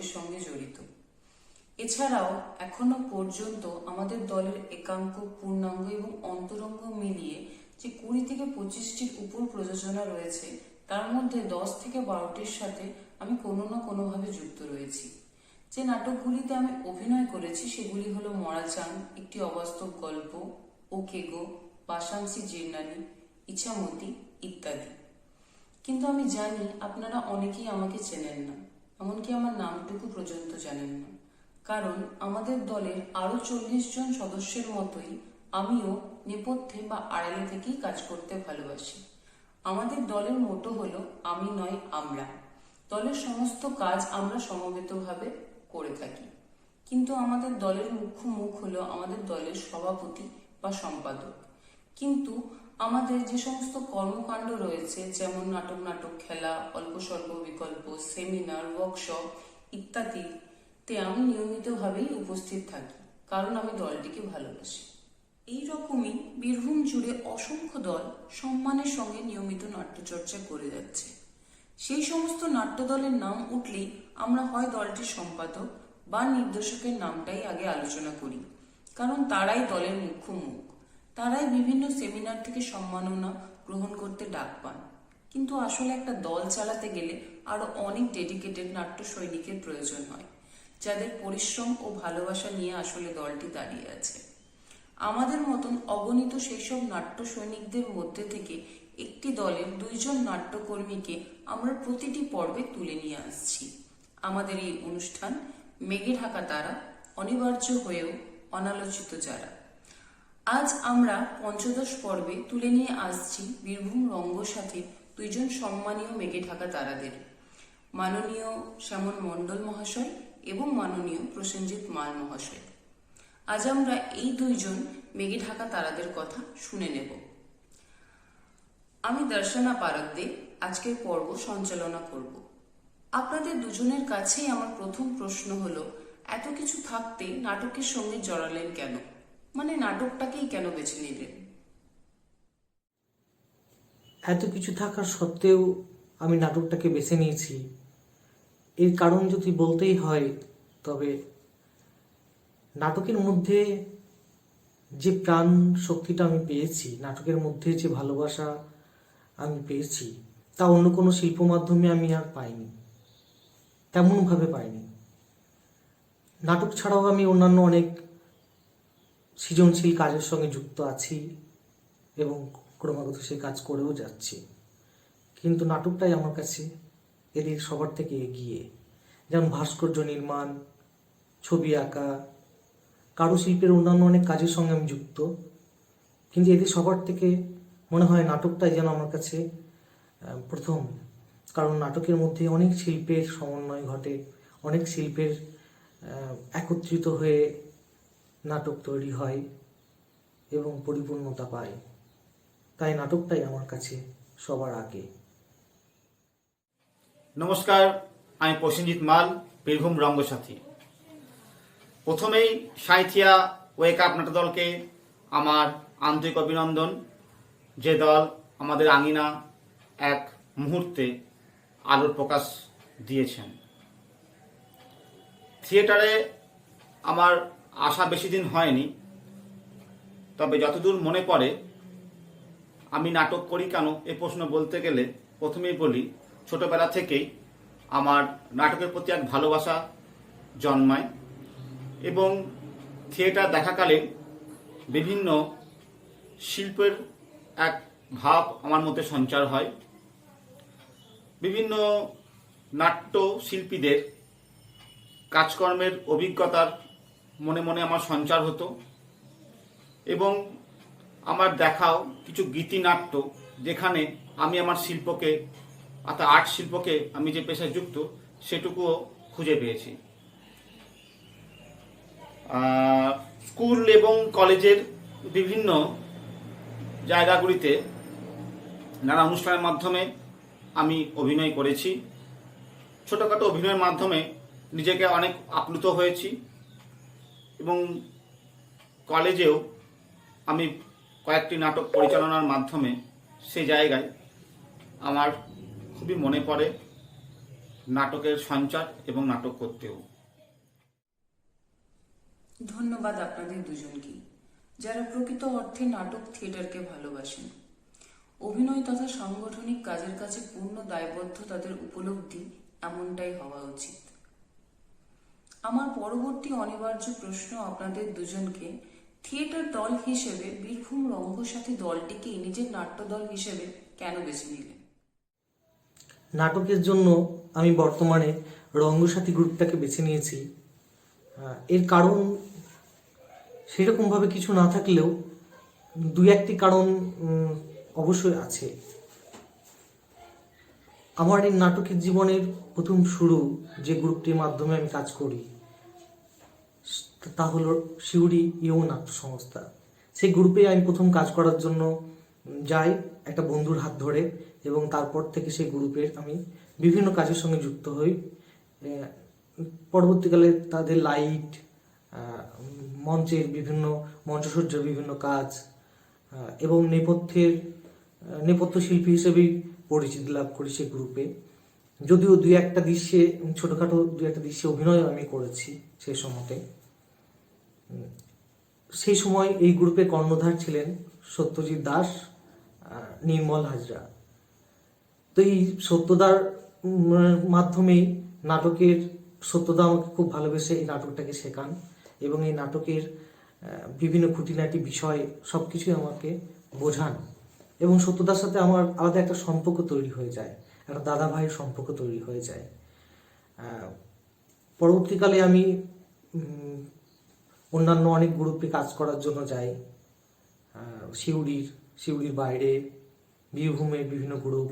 দলটির সঙ্গে জড়িত। এছাড়াও এখনও পর্যন্ত আমাদের দলের একাঙ্ক, পূর্ণাঙ্গ এবং অন্তরঙ্গ মিলিয়ে যে কুড়ি থেকে পঁচিশটির উপর প্রযোজনা রয়েছে, তার মধ্যে দশ থেকে বারোটির সাথে আমি কোনো না কোনোভাবে যুক্ত রয়েছি। যে নাটকগুলিতে আমি অভিনয় করেছি, সেগুলি হলো মরাচান একটি অবাস্তব গল্প ওকে গো বাসাংশী জির্নানি ইচ্ছামতি ইত্যাদি। কিন্তু আমি জানি আপনারা অনেকেই আমাকে চেনেন না। এমনকি আমার নামটুকু পর্যন্ত জানেন না। কারণ আমাদের দলের আরও চল্লিশ জন সদস্যের মতোই আমিও নেপথ্যে বা আড়ালে থেকেই কাজ করতে ভালোবাসি। আমাদের দলের মোটো হলো আমি নয় আমরা। দলের সমস্ত কাজ আমরা সমবেতভাবে করে থাকি। কিন্তু আমাদের দলের মুখ্য মুখ হলো আমাদের দলের সভাপতি বা সম্পাদক। কিন্তু আমাদের যে সমস্ত কর্মকাণ্ড রয়েছে, যেমন নাটক নাটক খেলা অল্প স্বল্প বিকল্প, সেমিনার ওয়ার্কশপ ইত্যাদিতে আমি নিয়মিতভাবেই উপস্থিত থাকি, কারণ আমি দলটিকে ভালোবাসি। এই রকমই বীরভূম জুড়ে অসংখ্য দল সম্মানের সঙ্গে নিয়মিত নাট্যচর্চা করে যাচ্ছে। সেই সমস্ত নাট্য দলের নাম উঠলেই আমরা হয় দলটির সম্পাদক বা নির্দেশকের নামটাই আগে আলোচনা করি, কারণ তারাই দলের মুখ্য মুখ তারাই বিভিন্ন সেমিনার থেকে সম্মাননা গ্রহণ করতে ডাক পান। কিন্তু আসলে একটা দল চালাতে গেলে আরও অনেক ডেডিকেটেড নাট্য সৈনিকের প্রয়োজন হয়, যাদের পরিশ্রম ও ভালোবাসা নিয়ে আসলে দলটি দাঁড়িয়ে আছে। আমাদের মতন অগণিত সেই সব নাট্য সৈনিকদের মধ্যে থেকে একটি দলের দুইজন নাট্যকর্মীকে আমরা প্রতিটি পর্বে তুলে নিয়ে আসছি। আমাদের এই অনুষ্ঠান মেঘে ঢাকা তারা অনিবার্য হয়েও অনালোচিত যারা। আজ আমরা পঞ্চদশ পর্বে তুলে নিয়ে আসছি বীরভূম রঙ্গসাথী দুইজন সম্মানীয় মেঘে ঢাকা তারাদের। মাননীয় শ্যামল মণ্ডল মহাশয় এবং মাননীয় প্রসেনজিৎ মাল মহাশয়। আজ আমরা এই দুইজন মেঘে ঢাকা তারাদের কথা শুনে নেব। আমি দর্শনা পারদ্দে আজকের পর্ব সঞ্চালনা করব। আপনাদের দুজনের কাছেই আমার প্রথম প্রশ্ন হলো, এত কিছু থাকতে নাটকের সঙ্গে জড়ালেন কেন? মানে নাটকটাকেই কেন বেছে নিলেন এত কিছু থাকার সত্ত্বেও আমি নাটকটাকে বেছে নিয়েছি। এর কারণ যদি বলতেই হয়, তবে নাটকের মধ্যে যে প্রাণ শক্তিটা আমি পেয়েছি, নাটকের মধ্যে যে ভালোবাসা আমি পেয়েছি, তা অন্য কোনো শিল্প মাধ্যমে আমি আর পাইনি। তেমনভাবে পাইনি। নাটক ছাড়াও আমি অন্যান্য অনেক সৃজনশীল কাজের সঙ্গে যুক্ত আছি এবং ক্রমাগত সেই কাজ করেও যাচ্ছি। কিন্তু নাটকটাই আমার কাছে এদের সবার থেকে এগিয়ে। যেমন ভাস্কর্য নির্মাণ, ছবি আঁকা, কারুশিল্পের অন্যান্য অনেক কাজের সঙ্গে আমি যুক্ত। কিন্তু এদের সবার থেকে মনে হয় নাটকটাই যেন আমার কাছে প্রথম। কারণ নাটকের মধ্যে অনেক শিল্পের সমন্বয় ঘটে, অনেক শিল্পের একত্রিত হয়ে নাটক তৈরি হয় এবং পরিপূর্ণতা পায়। তাই নাটকটাই আমার কাছে সবার আগে। নমস্কার, আমি প্রসেনজিৎ মাল, বীরভূম রঙ্গসাথী। প্রথমেই সাঁথিয়া ওয়েক আপ নাটক দলকে আমার আন্তরিক অভিনন্দন। যে দল আমাদের আঙিনা এক মুহূর্তে আলোর প্রকাশ দিয়েছেন। থিয়েটারে আমার আসা বেশি দিন হয়নি। তবে যতদূর মনে পড়ে, আমি নাটক করি কেন এ প্রশ্ন বলতে গেলে প্রথমেই বলি, ছোটবেলা থেকেই আমার নাটকের প্রতি এক ভালোবাসা জন্মায় এবং থিয়েটার দেখাকালীন বিভিন্ন শিল্পের এক ভাব আমার মধ্যে সঞ্চার হয়। বিভিন্ন নাট্য শিল্পীদের কাজকর্মের অভিজ্ঞতার মনে মনে আমার সঞ্চার হতো। এবং আমার দেখাও কিছু গীতিনাট্য যেখানে আমি আমার শিল্পকে, অর্থাৎ আর্ট শিল্পকে আমি যে পেশায় যুক্ত, সেটুকুও খুঁজে পেয়েছি। স্কুল এবং কলেজের বিভিন্ন জায়গাগুলিতে নানা অনুষ্ঠানের মাধ্যমে আমি অভিনয় করেছি। ছোটোখাটো অভিনয়ের মাধ্যমে নিজেকে অনেক আপ্লুত হয়েছি। এবং কলেজেও আমি কয়েকটি নাটক পরিচালনার মাধ্যমে সে জায়গায় আমার খুবই মনে পড়ে নাটকের সঞ্চার এবং নাটক করতেও। ধন্যবাদ আপনাদের দুজনকে, যারা প্রকৃত অর্থে নাটক থিয়েটারকে ভালোবাসেন। অভিনয় তথা সাংগঠনিক কাজের কাছে পূর্ণ দায়বদ্ধ তাদের উপলব্ধি এমনটাই হওয়া উচিত। আমার পরবর্তী অনিবার্য প্রশ্ন আপনাদের দুজনকে, থিয়েটার দল হিসেবে বীরভূম রঙ্গসাথী দলটিকে নিজের নাট্যদল হিসেবে কেন বেছে নিলেন? নাটকের জন্য আমি বর্তমানে রঙ্গসাথী গ্রুপটাকে বেছে নিয়েছি। এর কারণ সেরকমভাবে কিছু না থাকলেও দুই একটি কারণ অবশ্যই আছে। আমার এই নাটকের জীবনের প্রথম শুরু যে গ্রুপটির মাধ্যমে আমি কাজ করি, তা হলো শিউরি ইউ নাট্য সংস্থা। সেই গ্রুপে আমি প্রথম কাজ করার জন্য যাই একটা বন্ধুর হাত ধরে এবং তারপর থেকে সেই গ্রুপের আমি বিভিন্ন কাজের সঙ্গে যুক্ত হই। পরবর্তীকালে তাদের লাইট মঞ্চের বিভিন্ন, মঞ্চসজ্জার বিভিন্ন কাজ এবং নেপথ্যের নেপথ্য শিল্পী হিসেবেই পরিচিতি লাভ করি সেই গ্রুপে যদিও দুই একটা দৃশ্যে, ছোটখাটো দুই একটা দৃশ্যে অভিনয় আমি করেছি সেই সময়তে। সেই সময় এই গ্রুপে কর্ণধার ছিলেন সত্যজিৎ দাস নির্মল হাজরা। তো এই সত্যদার মাধ্যমেই নাটকের, সত্যদা আমাকে খুব ভালোবেসে এই নাটকটাকে শেখান এবং এই নাটকের বিভিন্ন খুঁটিনাটি বিষয় সব কিছুই আমাকে বোঝান। এবং সত্যদার সাথে আমার আলাদা একটা সম্পর্ক তৈরি হয়ে যায়, একটা দাদা ভাইয়ের সম্পর্ক তৈরি হয়ে যায়। পরবর্তীকালে আমি অন্যান্য অনেক গ্রুপে কাজ করার জন্য যাই। সিউড়ির সিউড়ির বাইরে, বীরভূমের বিভিন্ন গ্রুপ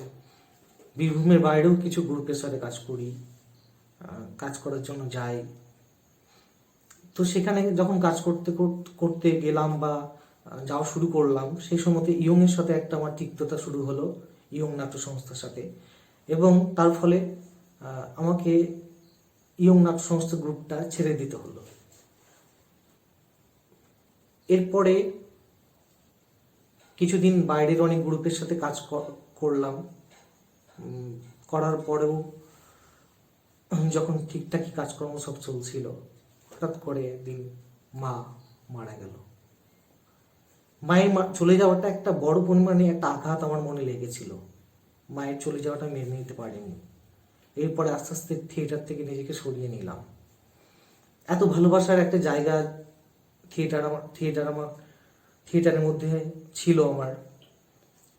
বীরভূমের বাইরেও কিছু গ্রুপের সাথে কাজ করি কাজ করার জন্য যাই। তো সেখানে যখন কাজ করতে কর- করতে গেলাম বা যাওয়া শুরু করলাম। সেই সময়তে ইয়ং এর সাথে একটা আমার তিক্ততা শুরু হলো, ইয়ং নাট্য সংস্থার সাথে। এবং তার ফলে আমাকে ইয়ং নাট্য সংস্থা গ্রুপটা ছেড়ে দিতে হলো। এরপরে কিছুদিন বাইরের অনেক গ্রুপের সাথে কাজ করলাম। করার পরেও যখন ঠিকঠাকই কাজকর্ম সব চলছিল, হঠাৎ করে একদিন মা মারা গেল। মায়ের মা- চলে যাওয়াটা একটা বড় পরিমাণে একটা আঘাত আমার মনে লেগেছিল। মায়ের চলে যাওয়াটা মেনে নিতে পারিনি। এরপরে আস্তে আস্তে থিয়েটার থেকে নিজেকে সরিয়ে নিলাম। এত ভালোবাসার একটা জায়গা থিয়েটার আমার থিয়েটার আমার থিয়েটারের মধ্যে ছিল আমার।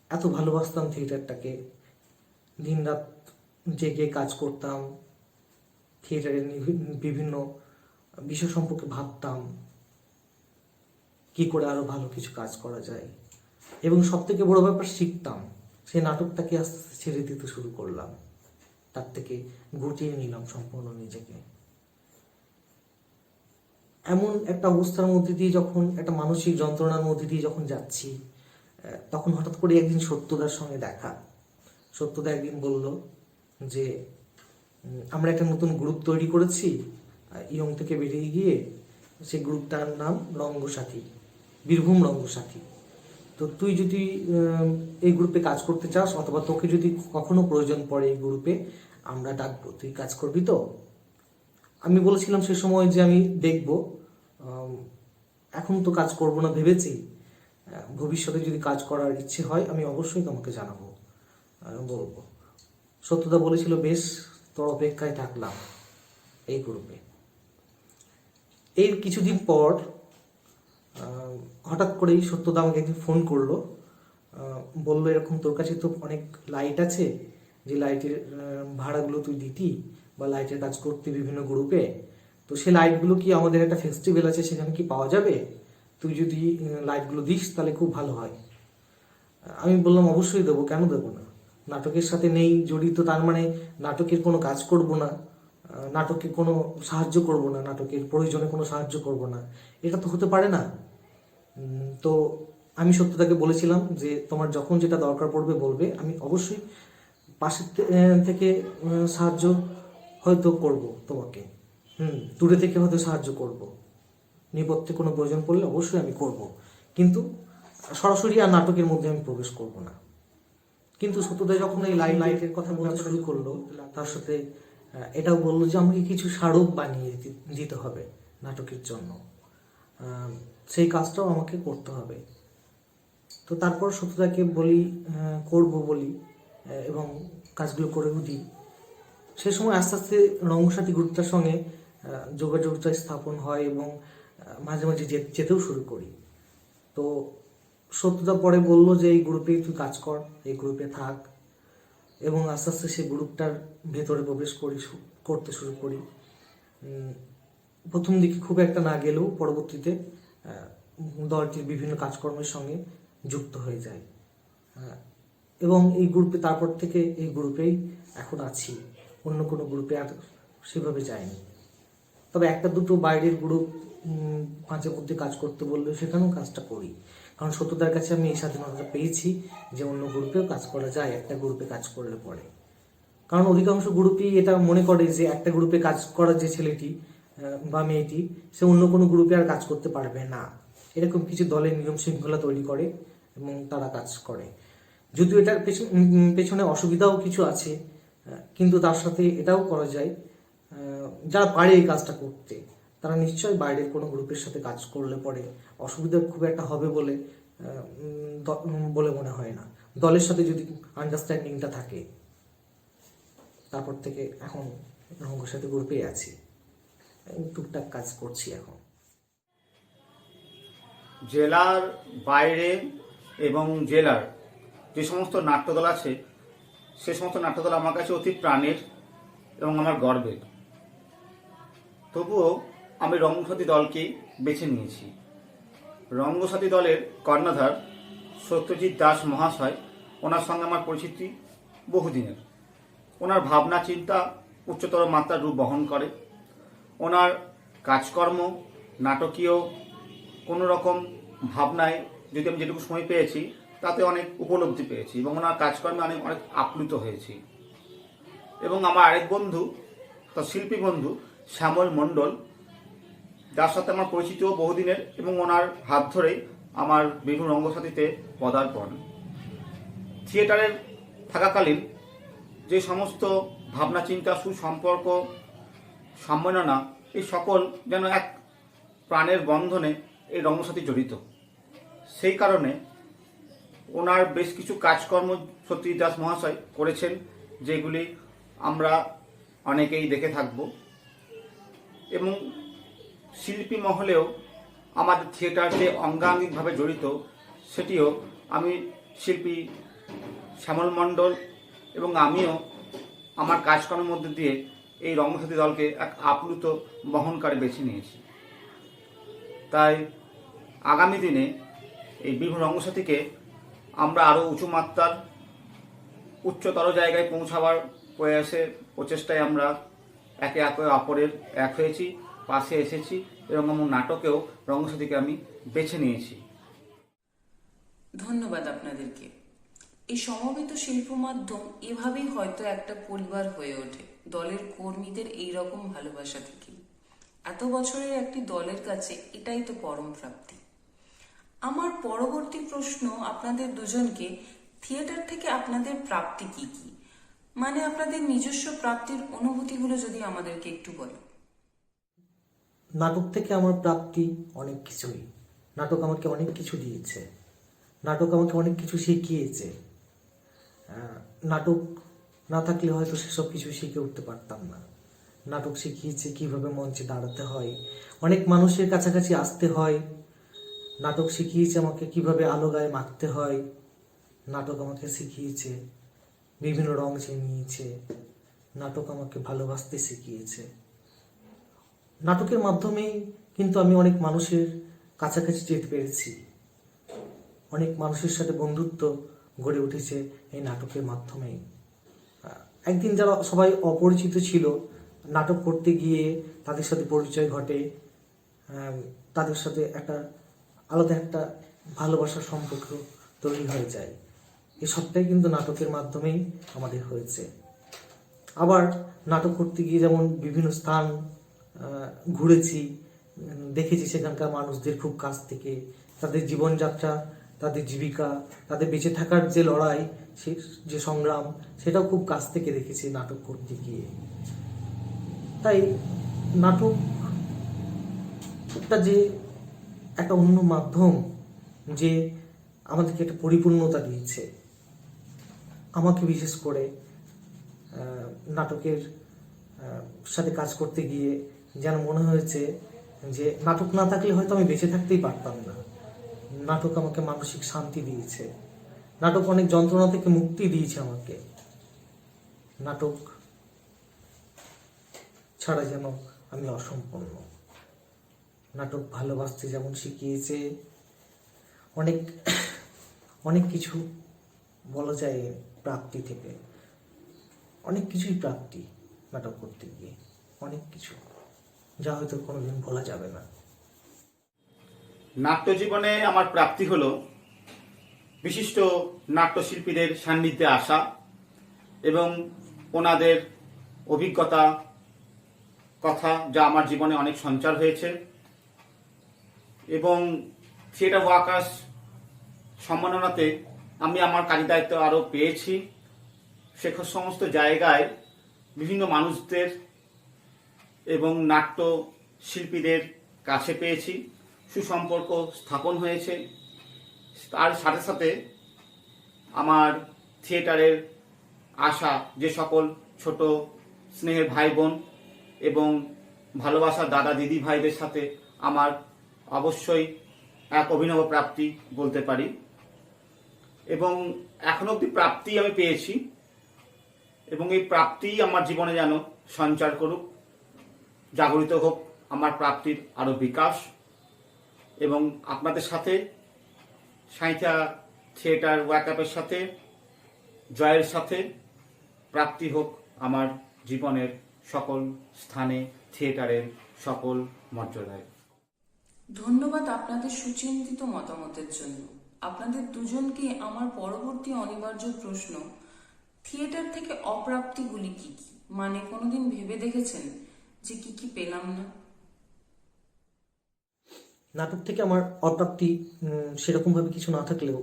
এত ভালোবাসতাম থিয়েটারটাকে দিনরাত জেগে কাজ করতাম। থিয়েটারের বিভিন্ন বিষয় সম্পর্কে ভাবতাম। কি করে আরও ভালো কিছু কাজ করা যায়? এবং সব থেকে বড় ব্যাপার শিখতাম। সেই নাটকটাকে আস্তে আস্তে ছেড়ে দিতে শুরু করলাম। তার থেকে গুটিয়ে নিলাম সম্পূর্ণ নিজেকে। এমন একটা অবস্থার মধ্যে দিয়ে যখন, একটা মানসিক যন্ত্রণার মধ্যে দিয়ে যখন যাচ্ছি তখন হঠাৎ করে একদিন সত্যদার সঙ্গে দেখা। সত্যদা একদিন বলল যে আমরা একটা নতুন গ্রুপ তৈরি করেছি ইয়ং থেকে বেরিয়ে গিয়ে, সেই গ্রুপটার নাম রঙ্গসাথী। বীরভূম রঙ্গসাথী। তো তুই যদি এই গ্রুপে কাজ করতে চাস, অথবা তোকে যদি কখনো প্রয়োজন পড়ে এই গ্রুপে, আমরা ডাকবো। তুই কাজ করবি তো? আমি বলেছিলাম সে সময় যে আমি দেখব। এখন তো কাজ করব না ভেবেছি। ভবিষ্যতে যদি কাজ করার ইচ্ছে হয়, আমি অবশ্যই তোমাকে জানাব বলব। সত্যদা বলেছিল, বেশ, তোর অপেক্ষায় থাকলাম এই গ্রুপে। এর কিছুদিন পর হঠাৎ করেই সত্যদা আমাকে একদিন ফোন করল। বলল, এরকম তোর কাছে তো অনেক লাইট আছে, যে লাইটের ভাড়াগুলো তুই দিতি বা লাইটের কাজ করতে বিভিন্ন গ্রুপে তো সেই লাইটগুলো কি আমাদের একটা ফেস্টিভ্যাল আছে, সেখানে কি পাওয়া যাবে? তুই যদি লাইটগুলো দিস, তাহলে খুব ভালো হয়। আমি বললাম, অবশ্যই দেবো, কেন দেবো না? নাটকের সাথে নেই, জড়িত, তার মানে নাটকের কোনো কাজ করব না। নাটকে কোনো সাহায্য করব না, নাটকের প্রয়োজনে কোনো সাহায্য করব না। এটা তো হতে পারে না। তো আমি সত্যতাকে বলেছিলাম যে তোমার যখন যেটা দরকার পড়বে বলবে, আমি অবশ্যই পাশের থেকে সাহায্য হয়তো করব তোমাকে। হুম, দূরে থেকে হয়তো সাহায্য করব। নেপথ্যে কোনো প্রয়োজন পড়লে অবশ্যই আমি করব। কিন্তু সরাসরি আর নাটকের মধ্যে আমি প্রবেশ করব না। কিন্তু সত্যদা যখন এই লাইট লাইটের কথা বলতে শুরু করল, তার সাথে এটাও বলল যে আমাকে কিছু স্মারক বানিয়ে দিতে হবে নাটকের জন্য। সেই কাজটাও আমাকে করতে হবে। তো তারপর সত্যতাকে বলি করব বলি এবং কাজগুলো করেও দিই। সে সময় আস্তে আস্তে রঙ্গসাথী গ্রুপটার সঙ্গে যোগাযোগটা স্থাপন হয় এবং মাঝে মাঝে যেতেও শুরু করি। তো সত্যতা পরে বলল যে, এই গ্রুপে তুই কাজ কর, এই গ্রুপে থাক। এবং আস্তে আস্তে সেই গ্রুপটার ভেতরে প্রবেশ করি করতে শুরু করি। প্রথম দিকে খুব একটা না গেলেও পরবর্তীতে দলটির বিভিন্ন কাজকর্মের সঙ্গে যুক্ত হয়ে যায়। এবং এই গ্রুপে, তারপর থেকে এই গ্রুপেই এখন আছি। অন্য কোনো গ্রুপে আর সেভাবে যায়নি তবে একটা দুটো বাইরের গ্রুপ মাঝে মধ্যে কাজ করতে বললে সেখানেও কাজটা করি। কারণ সত্যতার কাছে আমি এই স্বাধীনতাটা পেয়েছি যে অন্য গ্রুপেও কাজ করা যায়, একটা গ্রুপে কাজ করলে পরে। কারণ অধিকাংশ গ্রুপই এটা মনে করে যে একটা গ্রুপে কাজ করার যে ছেলেটি বা মেয়েটি, সে অন্য কোনো গ্রুপে আর কাজ করতে পারবে না। এরকম কিছু দলের নিয়ম শৃঙ্খলা তৈরি করে এবং তারা কাজ করে। যদিও এটার পেছন- অসুবিধাও কিছু আছে কিন্তু তার সাথে এটাও করা যায় যারা পারে এই কাজটা করতে, তারা নিশ্চয়ই বাইরের কোনো গ্রুপের সাথে কাজ করলে পরে অসুবিধা খুব একটা হবে বলে বলে মনে হয় না। দলের সাথে যদি আন্ডারস্ট্যান্ডিংটা থাকে, তারপর থেকে এখন রঙ্গের সাথে গ্রুপে আছি। টুকটাক কাজ করছি এখন। জেলার বাইরে এবং জেলার যে সমস্ত নাট্যদল আছে, সে সমস্ত নাট্যদল আমার কাছে অতি প্রাণের এবং আমার গর্বের। তবুও আমি রঙ্গসাথী দলকেই বেছে নিয়েছি। রঙ্গসাথী দলের কর্ণধার সত্যজিৎ দাস মহাশয়, ওনার সঙ্গে আমার পরিচিতি বহুদিনের। ওনার ভাবনা, চিন্তা উচ্চতর মাত্রার রূপ বহন করে। ওনার কাজকর্ম, নাটকীয় কোনো রকম ভাবনায় যদি আমি যেটুকু সময় পেয়েছি, তাতে অনেক উপলব্ধি পেয়েছি এবং ওনার কাজকর্মে অনেক অনেক আপ্লুত হয়েছি। এবং আমার আরেক বন্ধু, তার শিল্পী বন্ধু, শ্যামল মণ্ডল, যার সাথে আমার পরিচিতিও বহুদিনের এবং ওনার হাত ধরেই আমার বিভিন্ন রঙ্গসাথীতে পদার্পণ। থিয়েটারের থাকাকালীন যে সমস্ত ভাবনা, চিন্তা, সুসম্পর্ক সম্মাননা এই সকল যেন এক প্রাণের বন্ধনে এই রঙ্গসাথী জড়িত। সেই কারণে ওনার বেশ কিছু কাজকর্ম সত্যি দাস মহাশয় করেছেন, যেগুলি আমরা অনেকেই দেখে থাকব। এবং শিল্পী মহলেও আমাদের থিয়েটার যে অঙ্গাঙ্গিকভাবে জড়িত, সেটিও আমি শিল্পী শ্যামল মণ্ডল এবং আমিও আমার কাজকর্মের মধ্যে দিয়ে এই রঙ্গসাথী দলকে এক আপ্লুত বহনকারে বেছে নিয়েছি। তাই আগামী দিনে এই বিভিন্ন রঙ্গসাথীকে আমরা আরও উঁচু মাত্রার, উচ্চতর জায়গায় পৌঁছাবার প্রয়াসে, প্রচেষ্টায় আমরা একে একে অপরের এক হয়েছি, পাশে এসেছি এবং আমার নাটকেও রঙ্গসাথীকে আমি বেছে নিয়েছি। ধন্যবাদ আপনাদেরকে। এই সমবেত শিল্প মাধ্যম এভাবেই হয়তো একটা পরিবার হয়ে ওঠে। দলের কর্মীদের এই রকম ভালোবাসা থেকে। এত বছরের একটি দলের কাছে এটাই তো পরম প্রাপ্তি। আমার পরবর্তী প্রশ্ন আপনাদের দুজনকে, থিয়েটার থেকে আপনাদের প্রাপ্তি কি কি? মানে আপনাদের নিজস্ব প্রাপ্তির অনুভূতিগুলো যদি আমাদেরকে একটু বলো নাটক থেকে আমার প্রাপ্তি অনেক কিছুই। নাটক আমাকে অনেক কিছু দিয়েছে। নাটক আমাকে অনেক কিছু শিখিয়েছে। নাটক না থাকলে হয়তো সেসব কিছু শিখে উঠতে পারতাম না। নাটক শিখিয়েছে, কীভাবে মঞ্চে দাঁড়াতে হয়। অনেক মানুষের কাছাকাছি আসতে হয়। নাটক শিখিয়েছে আমাকে কীভাবে আলো গায়ে মাখতে হয়। নাটক আমাকে শিখিয়েছে, বিভিন্ন রং চিনিয়েছে। নাটক আমাকে ভালোবাসতে শিখিয়েছে। নাটকের মাধ্যমেই কিন্তু আমি অনেক মানুষের কাছাকাছি যেতে পেরেছি। অনেক মানুষের সাথে বন্ধুত্ব গড়ে উঠেছে এই নাটকের মাধ্যমেই। একদিন যারা সবাই অপরিচিত ছিল, নাটক করতে গিয়ে তাদের সাথে পরিচয় ঘটে তাদের সাথে একটা আলাদা একটা ভালোবাসার সম্পর্ক তৈরি হয়ে যায়। এসবটাই কিন্তু নাটকের মাধ্যমেই আমাদের হয়েছে। আবার নাটক করতে গিয়ে যেমন বিভিন্ন স্থান ঘুরেছি, দেখেছি সেখানকার মানুষদের খুব কাছ থেকে, তাদের জীবনযাত্রা, তাদের জীবিকা, তাদের বেঁচে থাকার যে লড়াই সে যে সংগ্রাম, সেটাও খুব কাছ থেকে দেখেছি নাটক করতে গিয়ে। তাই নাটকটা যে একটা অন্য মাধ্যম যে আমাদেরকে একটা পরিপূর্ণতা দিয়েছে। আমাকে বিশেষ করে নাটকের সাথে কাজ করতে গিয়ে যেন মনে হয়েছে যে নাটক না থাকলে হয়তো আমি বেঁচে থাকতেই পারতাম না। নাটক আমাকে মানসিক শান্তি দিয়েছে। নাটক অনেক যন্ত্রণা থেকে মুক্তি দিয়েছে আমাকে। নাটক ছাড়া যেন আমি অসম্পূর্ণ। নাটক ভালোবাসতে যেমন শিখিয়েছে, অনেক অনেক কিছু বলা যায় প্রাপ্তি থেকে। অনেক কিছুই প্রাপ্তি নাটক করতে গিয়ে, অনেক কিছু, যা হয়তো কোনোদিন বলা যাবে না। নাট্য জীবনে আমার প্রাপ্তি হলো বিশিষ্ট নাট্যশিল্পীদের সান্নিধ্যে আসা এবং ওনাদের অভিজ্ঞতা, কথা যা আমার জীবনে অনেক সঞ্চার হয়েছে এবং থিয়েটার ওয়ার্কার্স সম্মাননাতে আমি আমার কাজী দায়িত্ব আরও পেয়েছি। সে সমস্ত জায়গায় বিভিন্ন মানুষদের এবং নাট্য শিল্পীদের কাছে পেয়েছি। সুসম্পর্ক স্থাপন হয়েছে। তার সাথে সাথে আমার থিয়েটারের আশা, যে সকল ছোট স্নেহের ভাই বোন এবং ভালোবাসার দাদা দিদি ভাইদের সাথে আমার অবশ্যই এক অভিনব প্রাপ্তি বলতে পারি। এবং এখন অব্দি প্রাপ্তি আমি পেয়েছি এবং এই প্রাপ্তি আমার জীবনে যেন সঞ্চার করুক, জাগরিত হোক, আমার প্রাপ্তির আরও বিকাশ এবং আপনাদের সাথে সাঁইথা থিয়েটার ওয়াকআপের সাথে, জয়ের সাথে প্রাপ্তি হোক আমার জীবনের সকল স্থানে থিয়েটারের সকল মর্যাদায়। ধন্যবাদ আপনাদের সুচিন্তিত মতামতের জন্য। আপনাদের দুজনকে আমার পরবর্তী অনিবার্য প্রশ্ন, থিয়েটার থেকে অপ্রাপ্তিগুলি কি কি? মানে কোনোদিন ভেবে দেখেছেন যে কি কি পেলাম না? নাটক থেকে আমার অপ্রাপ্তি সেরকমভাবে কিছু না থাকলেও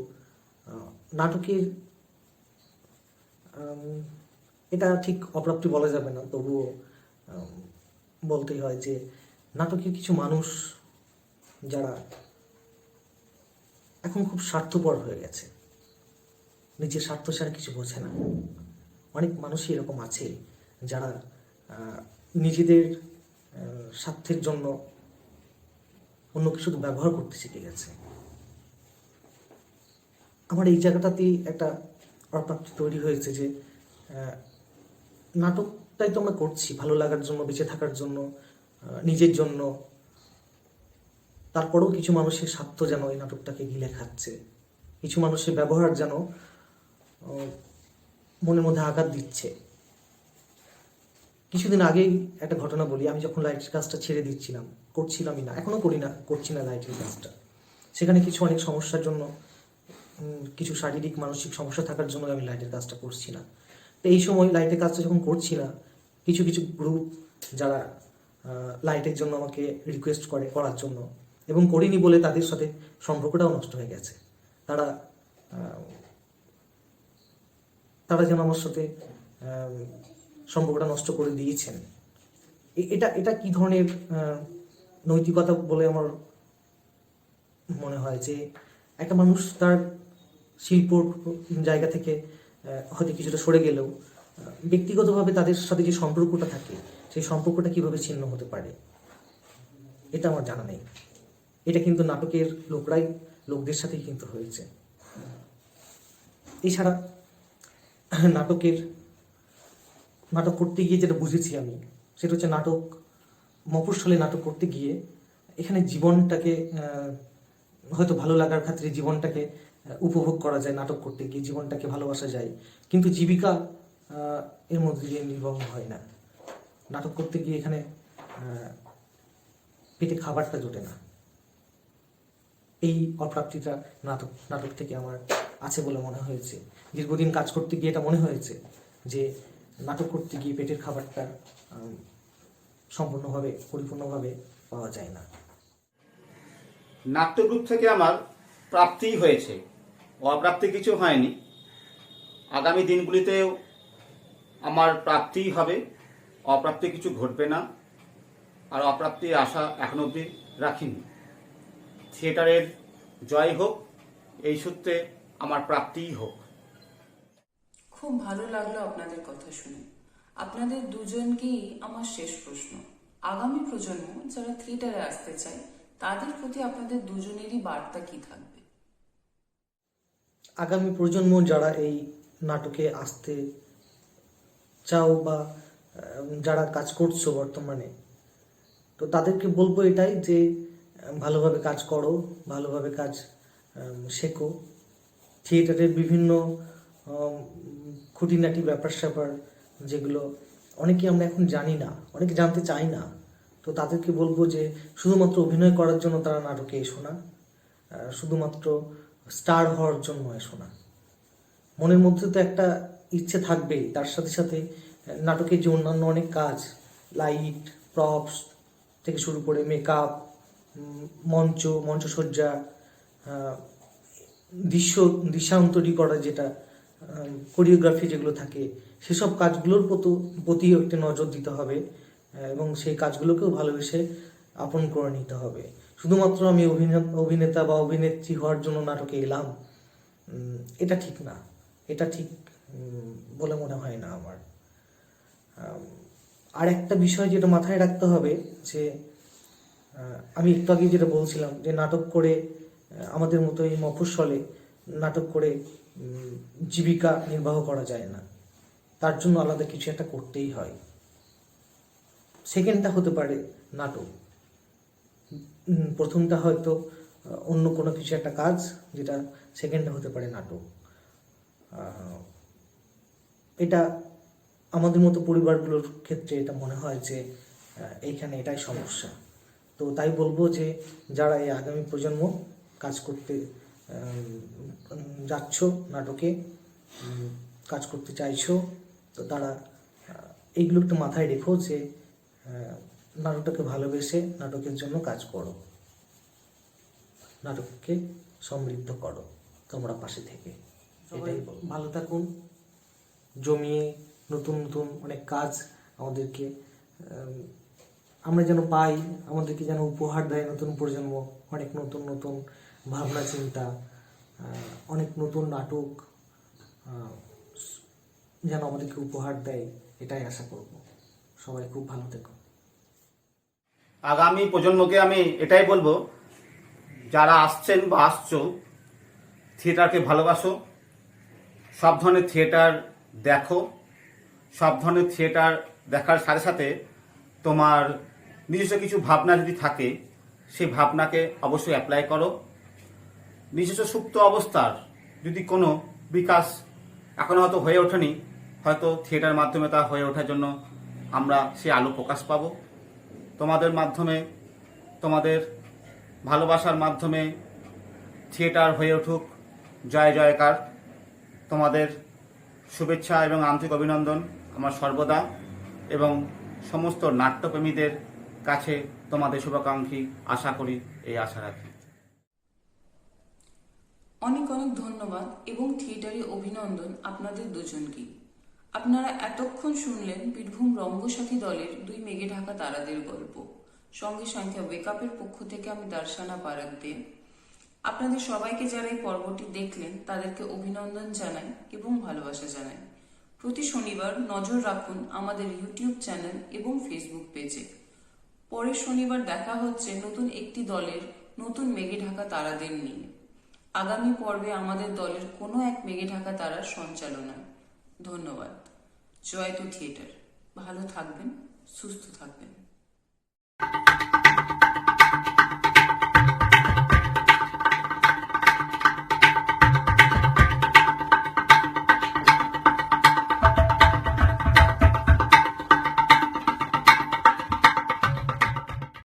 নাটকের এটা ঠিক অপ্রাপ্তি বলা যাবে না। তবুও বলতেই হয় যে নাটকের কিছু মানুষ যারা এখন খুব স্বার্থপর হয়ে গেছে, নিজের স্বার্থ ছাড়া কিছু বোঝে না। অনেক মানুষই এরকম আছে যারা নিজেদের স্বার্থের জন্য অন্য কিছু ব্যবহার করতে শিখে গেছে। আমার এই জায়গাটাতেই একটা অপ্রাপ্তি তৈরি হয়েছে যে নাটকটাই তো আমরা করছি ভালো লাগার জন্য, বেঁচে থাকার জন্য নিজের জন্য। তারপরেও কিছু মানুষের স্বার্থ যেন এই নাটকটাকে গিলে খাচ্ছে। কিছু মানুষের ব্যবহার যেন মনের মধ্যে আঘাত দিচ্ছে। কিছুদিন আগেই একটা ঘটনা বলি, আমি যখন লাইটের কাজটা ছেড়ে দিচ্ছিলাম, করছিলামই না এখনও করি না, করছি না লাইটের কাজটা সেখানে কিছু অনেক সমস্যার জন্য কিছু শারীরিক, মানসিক সমস্যা থাকার জন্য আমি লাইটের কাজটা করছি না। তো এই সময় লাইটের কাজটা যখন করছি না, কিছু কিছু গ্রুপ যারা লাইটের জন্য আমাকে রিকোয়েস্ট করে করার জন্য এবং করিনি বলে তাদের সাথে সম্পর্কটাও নষ্ট হয়ে গেছে। তারা তারা যেন আমার সাথে সম্পর্কটা নষ্ট করে দিয়েছেন। এটা এটা কি ধরনের নৈতিকতা বলে আমার মনে হয় যে একটা মানুষ তার শিল্পর জায়গা থেকে হয়তো কিছুটা সরে গেলেও ব্যক্তিগতভাবে তাদের সাথে যে সম্পর্কটা থাকে, সেই সম্পর্কটা কীভাবে ছিন্ন হতে পারে? এটা আমার জানা নেই। এটা কিন্তু নাটকের লোকরাই, লোকদের সাথেই কিন্তু হয়েছে। এছাড়া, নাটকের নাটক করতে গিয়ে যেটা বুঝেছি আমি, সেটা হচ্ছে নাটক, মফস্বলে নাটক করতে গিয়ে এখানে জীবনটাকে হয়তো ভালো লাগার খাতিরে জীবনটাকে উপভোগ করা যায় নাটক করতে গিয়ে, জীবনটাকে ভালোবাসা যায়। কিন্তু জীবিকা এর মধ্যে দিয়ে নির্বাহ হয় না। নাটক করতে গিয়ে এখানে পেটে খাবারটা জোটে না। এই অপ্রাপ্তিটা নাটক নাটক থেকে আমার আছে বলে মনে হয়েছে। দীর্ঘদিন কাজ করতে গিয়ে এটা মনে হয়েছে যে নাটক করতে গিয়ে পেটের খাবারটা সম্পূর্ণভাবে, পরিপূর্ণভাবে পাওয়া যায় না। নাট্যগ্রুপ থেকে আমার প্রাপ্তিই হয়েছে। অপ্রাপ্তি কিছু হয়নি। আগামী দিনগুলিতেও আমার প্রাপ্তিই হবে। অপ্রাপ্তি কিছু ঘটবে না। আর অপ্রাপ্তির আশা এখন অবধি রাখিনি। থিয়েটারের জয় হোক, এই সূত্রে আমার প্রাপ্তিই হোক। খুব ভালো লাগল আপনাদের কথা শুনে। আপনাদের দুজনকেই আমার শেষ প্রশ্ন। আগামী প্রজন্ম যারা থিয়েটারে আসতে চায়, তাদের প্রতি আপনাদের দুজনেরই বার্তা কি থাকবে? আগামী প্রজন্ম যারা এই নাটকে আসতে চাও বা যারা কাজ করছ বর্তমানে, তো তাদেরকে বলব এটাই যে ভালোভাবে কাজ করো, ভালোভাবে কাজ শেখো। থিয়েটারের বিভিন্ন খুঁটিনাটি ব্যাপার স্যাপার যেগুলো অনেকে আমরা এখন জানি না, অনেকে জানতে চাই না। তো তাদেরকে বলব যে শুধুমাত্র অভিনয় করার জন্য তারা নাটকে এসো না শুধুমাত্র স্টার হওয়ার জন্য এসো না। মনের মধ্যে তো একটা ইচ্ছে থাকবেই, তার সাথে সাথে নাটকের যে অন্যান্য অনেক কাজ, লাইট, প্রপস থেকে শুরু করে মেকআপ মঞ্চ, মঞ্চসজ্জা দৃশ্য দৃশ্যান্তরী করা যেটা কোরিওগ্রাফি যেগুলো থাকে, সেসব কাজগুলোর প্রতি একটি নজর দিতে হবে এবং সেই কাজগুলোকেও ভালোবেসে আপন করে নিতে হবে। শুধুমাত্র আমি অভিনে- অভিনেতা বা অভিনেত্রী হওয়ার জন্য নাটকে এলাম এটা ঠিক না। এটা ঠিক বলে মনে হয় না আমার। আর একটা বিষয় যেটা মাথায় রাখতে হবে, যে আমি একটু আগে যেটা বলছিলাম, যে নাটক করে আমাদের মতো এই মফস্বলে নাটক করে জীবিকা নির্বাহ করা যায় না। তার জন্য আলাদা কিছু একটা করতেই হয়। সেকেন্ডটা হতে পারে নাটক। প্রথমটা হয়তো অন্য কোনো কিছু একটা কাজ যেটা সেকেন্ডটা হতে পারে নাটক। এটা আমাদের মতো পরিবারগুলোর ক্ষেত্রে এটা মনে হয় যে এইখানে এটাই সমস্যা। তো তাই বলব যে, যারা এই আগামী প্রজন্ম কাজ করতে যাচ্ছ নাটকে কাজ করতে চাইছো তো তারা এইগুলো একটু মাথায় রেখো যে নাটকটাকে ভালোবেসে নাটকের জন্য কাজ করো। নাটককে সমৃদ্ধ করো তোমরা পাশে থেকে। এটাই ভালো থাকুন জমিয়ে নতুন নতুন অনেক কাজ আমাদেরকে আমরা যেন পাই আমাদেরকে যেন উপহার দেয় নতুন প্রজন্ম অনেক নতুন নতুন ভাবনা চিন্তা অনেক নতুন নাটক যেন আমাদেরকে উপহার দেয়, এটাই আশা করব। সবাই খুব ভালো থেকো। আগামী প্রজন্মকে আমি এটাই বলব, যারা আসছেন বা আসছো, থিয়েটারকে ভালোবাসো সব ধরনের থিয়েটার দেখো সব ধরনের থিয়েটার দেখার সাথে সাথে তোমার নিজস্ব কিছু ভাবনা যদি থাকে, সেই ভাবনাকে অবশ্যই অ্যাপ্লাই করো। নিজস্ব সুপ্ত অবস্থার যদি কোনো বিকাশ এখনও হয়তো হয়ে ওঠেনি, হয়তো থিয়েটার মাধ্যমে তা হয়ে ওঠার জন্য আমরা সেই আলো প্রকাশ পাবো। তোমাদের মাধ্যমে, তোমাদের ভালোবাসার মাধ্যমে থিয়েটার হয়ে উঠুক। জয় জয়কার। তোমাদের শুভেচ্ছা এবং আন্তরিক অভিনন্দন আমার সর্বদা এবং সমস্ত নাট্যপ্রেমীদের কাছে তোমাদের শুভাকাঙ্ক্ষী আশা করি এই আশা রাখি। অনেক অনেক ধন্যবাদ এবং থিয়েটারে অভিনন্দন আপনাদের দুজনকেই আপনারা এতক্ষণ শুনলেন বীরভূম রঙ্গসাথী দলের দুই মেঘে ঢাকা তারাদের গল্প। সঙ্গে সংখ্যা ওয়েকআপের পক্ষ থেকে আমি দর্শানা পারাক দে আপনাদের সবাইকে যারা এই পর্বটি দেখলেন, তাদেরকে অভিনন্দন জানাই এবং ভালোবাসা জানাই। প্রতি শনিবার নজর রাখুন আমাদের ইউটিউব চ্যানেল এবং ফেসবুক পেজে পরের শনিবার দেখা হচ্ছে নতুন একটি দলের নতুন মেঘে ঢাকা তারাদের নিয়ে। আগামী পর্বে আমাদের দলের কোনো এক মেঘে ঢাকা তারার সঞ্চালনায়। ধন্যবাদ। জয়তু থিয়েটার। ভালো থাকবেন, সুস্থ থাকবেন।